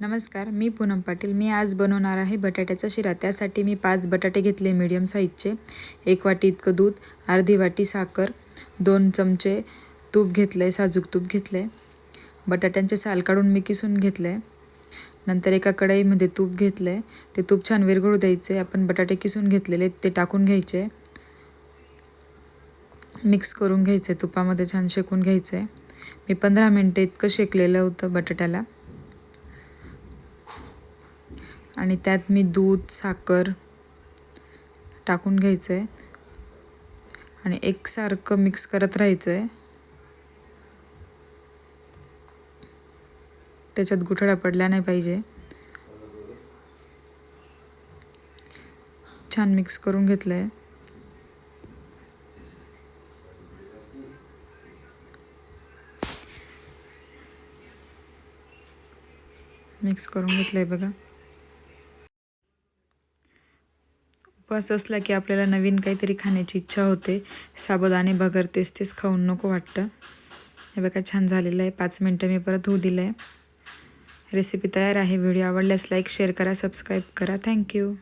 नमस्कार मी पूनम पाटील. मी आज बनवणार आहे बटाट्याचा शिरा. त्यासाठी मी पाच बटाटे घेतले मीडियम साईजचे एक वाटी इतकं दूध अर्धी वाटी साखर दोन चमचे तूप घेतलं आहे साजूक तूप घेतलं आहे बटाट्यांचे साल काढून मी किसून घेतलं आहे नंतर एका कढईमध्ये तूप घेतलं आहे ते तूप छान विरघळू द्यायचे. आपण बटाटे किसून घेतलेले ते टाकून घ्यायचे. मिक्स करून घ्यायचे. तुपामध्ये छान शेकून घ्यायचं आहे मी पंधरा मिनटं इतकं शेकलेलं होतं बटाट्याला. आणि त्यात मी दूध साखर टाकून घ्यायचं आहे आणि एकसारखं मिक्स करत राहायचं आहे त्याच्यात गुठळ्या पडल्या नाही पाहिजे. छान मिक्स करून घेतलं आहे मिक्स करून घेतलं आहे बघा. उपवास असला की आपल्याला नवीन काहीतरी खाण्याची इच्छा होते. साबुदाणे बगर तेच तेच खाऊन नको वाटतं. हे बघा छान झालेलं आहे. पाच मिनटं मी परत होऊ दिलं आहे रेसिपी तयार आहे. व्हिडिओ आवडल्यास लाईक शेअर करा सबस्क्राईब करा. Thank you